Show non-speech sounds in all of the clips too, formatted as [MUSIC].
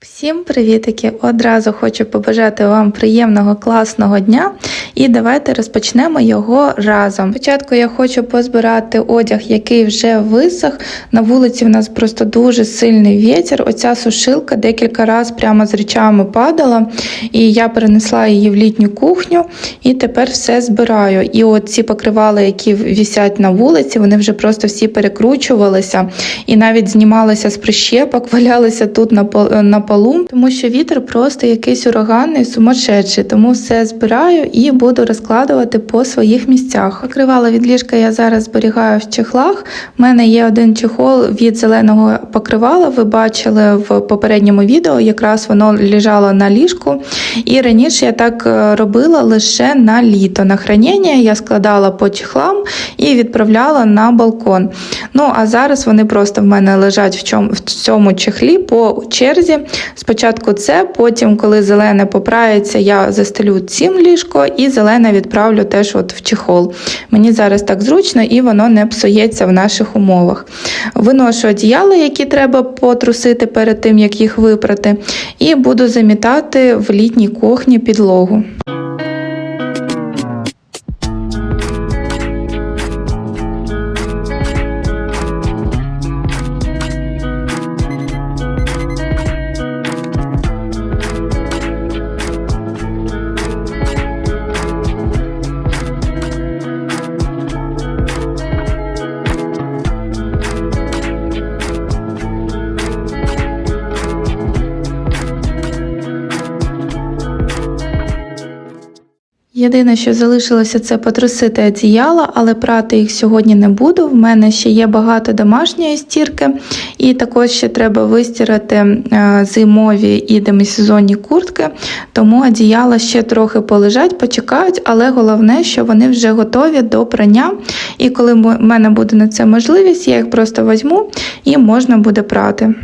Всім привітики! Одразу хочу побажати вам приємного класного дня і давайте розпочнемо його разом. Спочатку я хочу позбирати одяг, який вже висох. На вулиці в нас просто дуже сильний вітер. Оця сушилка декілька разів прямо з речами падала, і я перенесла її в літню кухню і тепер все збираю. І от ці покривали, які висять на вулиці, вони вже просто всі перекручувалися і навіть знімалися з прищепок, [LAUGHS] валялися тут на полу, тому що вітер просто якийсь ураганний, сумасшедший. Тому все збираю і буду розкладувати по своїх місцях. Покривала від ліжка я зараз зберігаю в чехлах. У мене є один чехол від зеленого покривала. Ви бачили в попередньому відео, якраз воно лежало на ліжку. І раніше я так е, робила лише на літо. На хранення я складала по чехлам і відправляла на балкон. Ну а зараз вони просто в мене лежать в чому в цьому чехлі по черзі. Спочатку це, потім, коли зелене поправиться, я застелю цим ліжко і зелене відправлю теж от в чехол. Мені зараз так зручно і воно не псується в наших умовах. Виношу одіяла, які треба потрусити перед тим, як їх випрати, і буду замітати в літній кухні підлогу. Єдине, що залишилося, це потрусити одіяла, але прати їх сьогодні не буду. В мене ще є багато домашньої стірки, і також ще треба вистирати е, зимові і демисезонні куртки, тому одіяла ще трохи полежать, почекають, але головне, що вони вже готові до прання. І коли в мене буде на це можливість, я їх просто візьму і можна буде прати.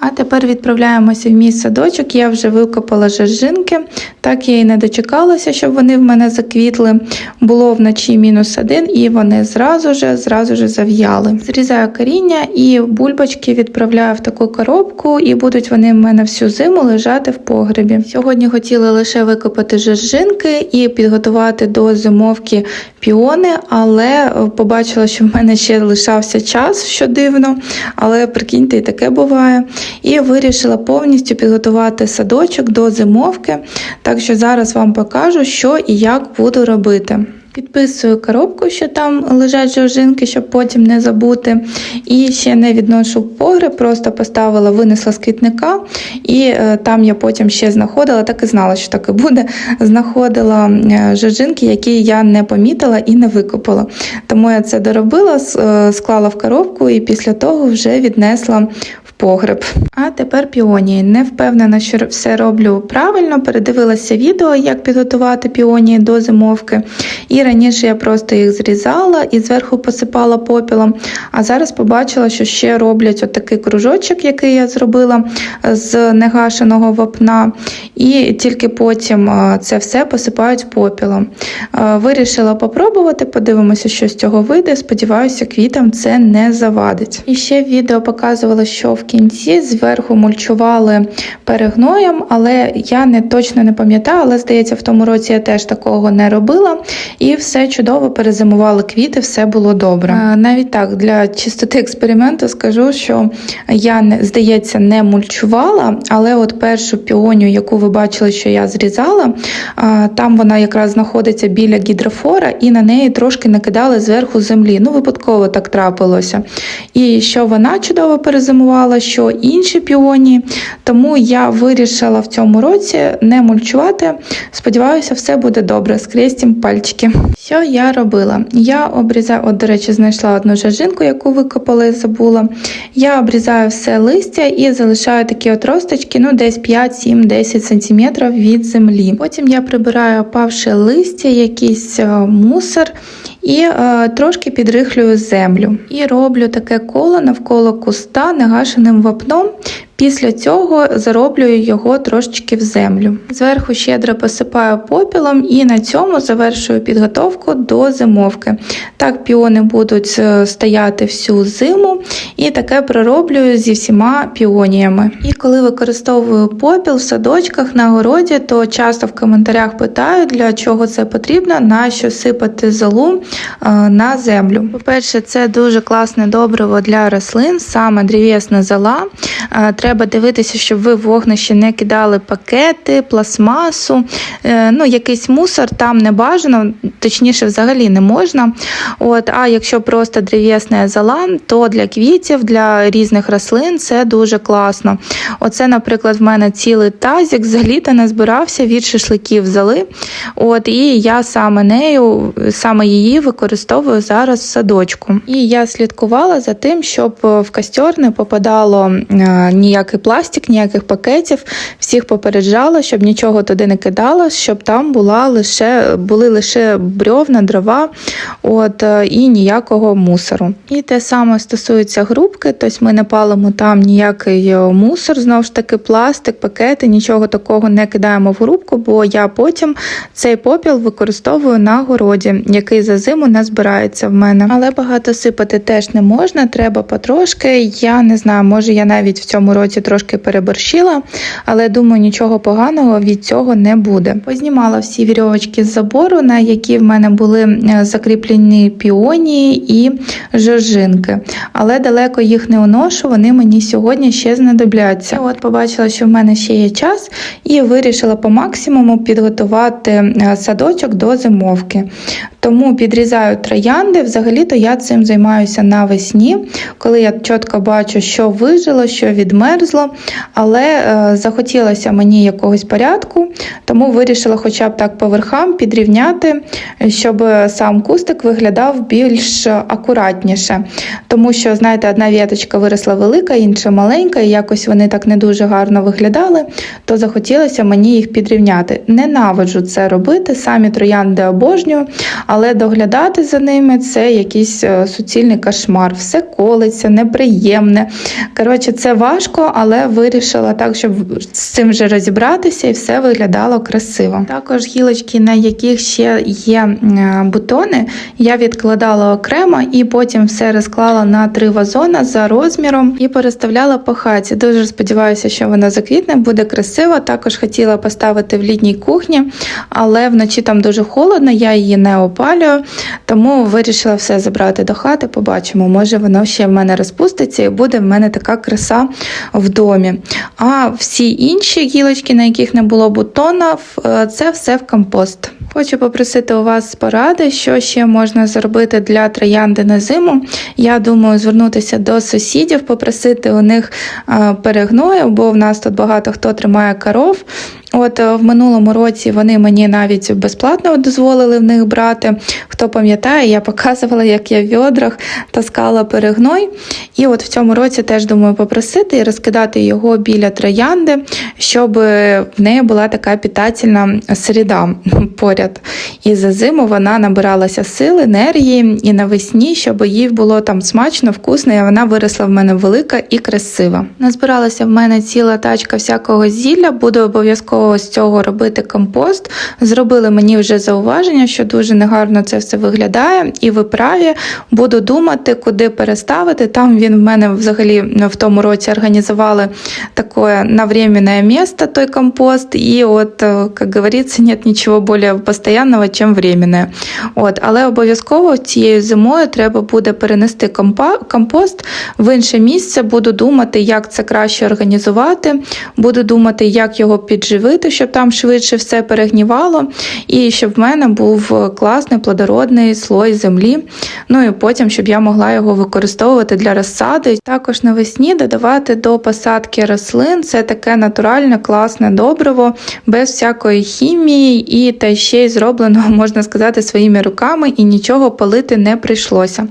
А тепер відправляємося в мій садочок. Я вже викопала жажинки, так я і не дочекалася, щоб вони в мене заквітли. Було вночі мінус один, і вони зразу же, зразу же зав'яли. Зрізаю коріння і бульбочки відправляю в таку коробку, і будуть вони в мене всю зиму лежати в погребі. Сьогодні хотіла лише викопати жажинки і підготувати до зимовки піони, але побачила, що в мене ще лишався час, що дивно, але прикиньте, і таке буває. І вирішила повністю підготувати садочок до зимовки. Так що зараз вам покажу, що і як буду робити. Підписую коробку, що там лежать жовжинки, щоб потім не забути. І ще не відношу в погреб, просто поставила, винесла з квітника, і е, там я потім ще знаходила, так і знала, що так і буде. [LAUGHS] Знаходила е, жовжинки, які я не помітила і не викопала. Тому я це доробила, е, склала в коробку і після того вже віднесла погреб. А тепер піонії. Не впевнена, що все роблю правильно. Передивилася відео, як підготувати піонії до зимовки. І раніше я просто їх зрізала і зверху посипала попілом. А зараз побачила, що ще роблять отакий кружочок, який я зробила з негашеного вапна. І тільки потім е, це все посипають попілом. Е, Вирішила попробувати, подивимося, що з цього вийде. Сподіваюся, квітам це не завадить. І ще в відео показувала, що в кінці зверху мульчували перегноєм, але я не точно не пам'ятаю, але здається, в тому році я теж такого не робила. І все чудово перезимували квіти, все було добре. Е, Навіть так, для чистоти експерименту скажу, що я здається не мульчувала, але от першу піонію, яку ви бачили, що я зрізала, там вона якраз знаходиться біля гідрофора, і на неї трошки накидали зверху землі. Ну, випадково так трапилося. І що вона чудово перезимувала, що інші піонії. Тому я вирішила в цьому році не мульчувати. Сподіваюся, все буде добре. Скрестім пальчики. Що я робила? Я обрізаю, от, до речі, знайшла одну жажинку, яку викопала і забула. Я обрізаю все листя і залишаю такі отросточки, ну десь 5, 7, 10 см від землі. Потім я прибираю опавше листя, якийсь е, мусор і е, трошки підрихлюю землю. І роблю таке коло навколо куста негашеним вапном. Після цього зароблюю його трошечки в землю. Зверху щедро посипаю попілом і на цьому завершую підготовку до зимовки. Так піони будуть е, стояти всю зиму, і таке пророблюю зі всіма піоніями. І коли використовую попіл в садочках на городі, то часто в коментарях питають, для чого це потрібно, на що сипати золу е, на землю. По-перше, це дуже класне добриво для рослин, саме древесна зола. Е, Треба дивитися, щоб ви в вогнище не кидали пакети, пластмасу, е, ну якийсь мусор там не бажано, точніше, взагалі не можна. От, а якщо просто древесна зола, то для квітів, для різних рослин це дуже класно. Оце, наприклад, в мене цілий тазик з літа назбирався від шашликів золи. От, і я саме нею, саме її використовую зараз в садочку. І я слідкувала за тим, щоб в костер не попадало е, ніякий пластик, ніяких пакетів. Всіх попереджала, щоб нічого туди не кидало, щоб там була лише, були лише брьовна, дрова от, е, і ніякого мусору. І те саме стосується грубки, тобто ми не палимо там ніякий е, мусор, знову ж таки, пластик, пакети, нічого такого не кидаємо в грубку, бо я потім цей попіл використовую на городі, який за зиму не збирається в мене. Але багато сипати теж не можна, треба потрошки. Я не знаю, може я навіть в цьому році трошки переборщила, але думаю, нічого поганого від цього не буде. Познімала всі вірьовочки з забору, на які в мене були е, закріплені піонії і жоржинки. Але далеко їх не уношу, вони мені сьогодні ще знадобляться. От побачила, що в мене ще є час, і вирішила по максимуму підготувати е, садочок до зимовки. Тому підрізаю троянди. Взагалі-то я цим займаюся навесні, коли я чітко бачу, що вижило, що відмерзло. Але е, захотілося мені якогось порядку, тому вирішила хоча б так по верхам підрівняти, щоб сам кустик виглядав більш акуратніше. Тому що, знаєте, одна віточка виросла велика, інша маленька, і якось вони так не дуже гарно виглядали, то захотілося мені їх підрівняти. Ненавиджу це робити, самі троянди обожнюю, але доглядати за ними це якийсь е, суцільний кошмар. Все колиться, неприємне. Коротше, це важко, але вирішила так, щоб з цим вже розібратися і все виглядало красиво. Також гілочки, на яких ще є е, бутони, я відкладала окремо і потім все розклала на три вазона за розміром і переставляла по хаті. Дуже сподіваюся, що вона заквітне, буде красиво. Також хотіла поставити в літній кухні, але вночі там дуже холодно, я її не опалюю, тому вирішила все забрати до хати. Побачимо, може воно ще в мене розпуститься і буде в мене така краса в домі. А всі інші гілочки, на яких не було бутонів, е, це все в компост. Хочу попросити у вас поради, що ще можна зробити для троянди на зиму. Я думаю, звернутися до сусідів, попросити у них е, перегною, бо в нас тут багато хто тримає коров. От е, в минулому році вони мені навіть безплатно дозволили в них брати. Хто пам'ятає, я показувала, як я в відрах таскала перегной. І от в цьому році теж думаю попросити і розкидати його біля троянди, щоб в неї була така питательна середа поряд. І за зиму вона набиралася сил, енергії і навесні, щоб їй було там смачно, вкусно, і вона виросла в мене велика і красива. Назбиралася в мене ціла тачка всякого зілля, буду обов'язково з цього робити компост. Зробили мені вже зауваження, що дуже негарно це все виглядає, і ви праві буду думати, куди переставити. Там він в мене взагалі в тому році організували таке на місце, той компост. І от, е, як говориться, нет нічого більш постійного, ніж временне. От, але обов'язково цією зимою треба буде перенести компост в інше місце. Буду думати, як це краще організувати. Буду думати, як його підживити, щоб там швидше все перегнівало, і щоб в мене був класний плодородний слой землі. Ну і потім, щоб я могла його використовувати для розсади. Також навесні додавати до посадки рослин це таке натуральне, класне добриво, без всякої хімії, і та ще й зроблено, [LAUGHS] можна сказати, своїми руками, і нічого палити не прийшлося.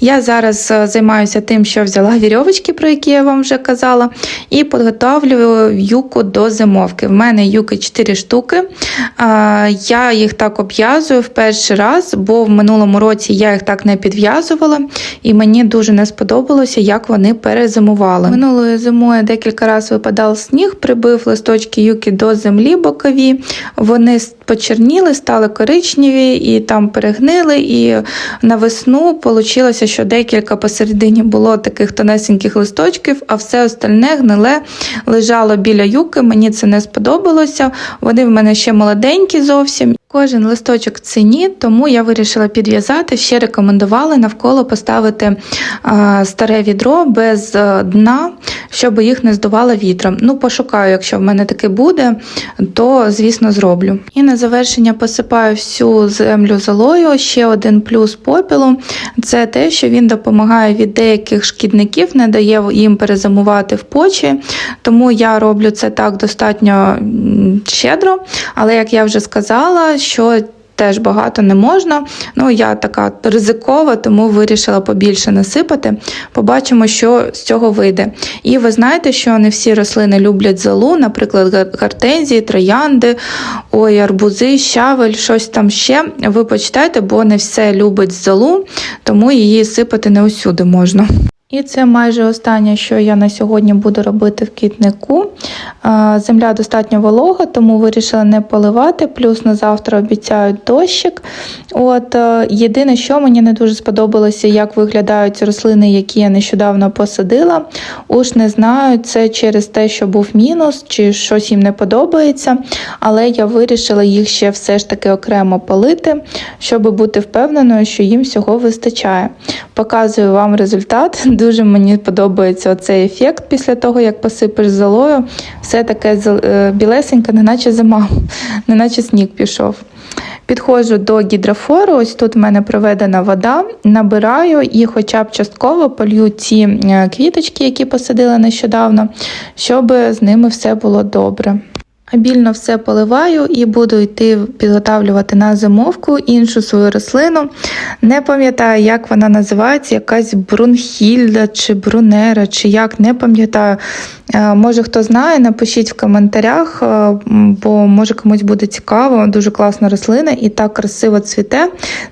Я зараз е, займаюся тим, що взяла вірьовочки, про які я вам вже казала, і підготовлюю юку до зимовки. В мене юки 4 штуки. Я їх так обв'язую в перший раз, бо в минулому році я їх так не підв'язувала, і мені дуже не сподобалося, як вони перезимували. Минулої зимою декілька разів випадав сніг, прибив листочки юки до землі бокові. Вони почерніли, стали коричневі і там перегнили. І на весну вийшло, що декілька посередині було таких тонесеньких листочків, а все остальне гниле лежало біля юки. Мені це не сподобалося. Вони в мене ще молоденькі зовсім. Кожен листочок ціні, тому я вирішила підв'язати. Ще рекомендували навколо поставити старе відро без а, дна, щоб їх не здувало вітром. Ну, пошукаю, якщо в мене таке буде, то звісно зроблю. І на завершення посипаю всю землю золою. Ще один плюс попілу це те, що він допомагає від деяких шкідників, не дає їм перезимувати в почі. Тому я роблю це так достатньо щедро, але як я вже сказала, що теж багато не можна. Ну, я така ризикова, тому вирішила побільше насипати. Побачимо, що з цього вийде. І ви знаєте, що не всі рослини люблять золу, наприклад, гортензії, троянди, ой, арбузи, щавель, щось там ще. Ви почитайте, бо не все любить золу, тому її сипати не усюди можна. І це майже останнє, що я на сьогодні буду робити в квітнику. Земля достатньо волога, тому вирішила не поливати. Плюс на завтра обіцяють дощик. От е, єдине, що мені не дуже сподобалося, як виглядають рослини, які я нещодавно посадила. Уж не знаю, це через те, що був мінус, чи щось їм не подобається. Але я вирішила їх ще все ж таки окремо полити, щоб бути впевненою, що їм всього вистачає. Показую вам результат. Дуже мені подобається цей ефект після того, як посипеш золою. Все таке е, білесеньке, неначе зима, [LAUGHS] неначе сніг пішов. Підходжу до гідрофору, ось тут в мене проведена вода, набираю і хоча б частково полью ці е, квіточки, які посадила нещодавно, щоб з ними все було добре. Обільно все поливаю і буду йти підготавлювати на зимовку іншу свою рослину. Не пам'ятаю, як вона називається, якась брунхільда чи брунера, чи як, не пам'ятаю. Е, Може, хто знає, напишіть в коментарях, е, бо може комусь буде цікаво. Дуже класна рослина і так красиво цвіте.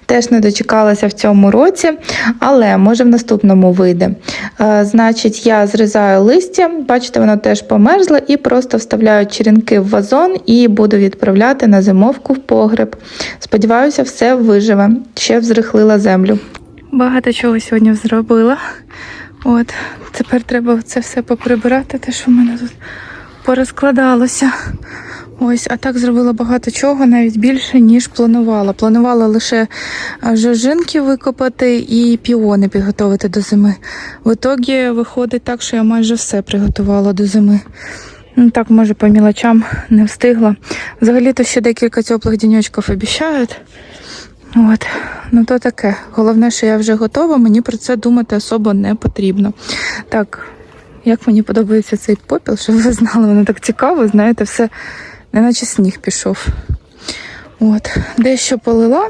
Теж не дочекалася в цьому році, але може в наступному вийде. Е, Значить, я зрізаю листя, бачите, воно теж померзло, і просто вставляю черенки в вазон і буду відправляти на зимовку в погреб. Сподіваюся, все виживе. Ще взрихлила землю. Багато чого сьогодні зробила. От, тепер треба це все поприбирати, те, що в мене тут порозкладалося. Ось, а так зробила багато чого, навіть більше, ніж планувала. Планувала лише жожинки викопати і піони підготувати до зими. В ітогі виходить так, що я майже все приготувала до зими. Ну так, може, по мілочам не встигла. Взагалі-то ще декілька теплих діньочків обіцяють. От, ну то таке. Головне, що я вже готова, мені про це думати особо не потрібно. Так, як мені подобається цей попіл, щоб ви знали, воно так цікаво, знаєте, все, неначе сніг пішов. От, дещо полила.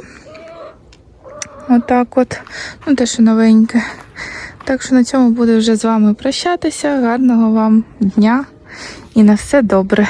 Отак от, ну те, що новеньке. Так що на цьому буду вже з вами прощатися. Гарного вам дня і на все добре.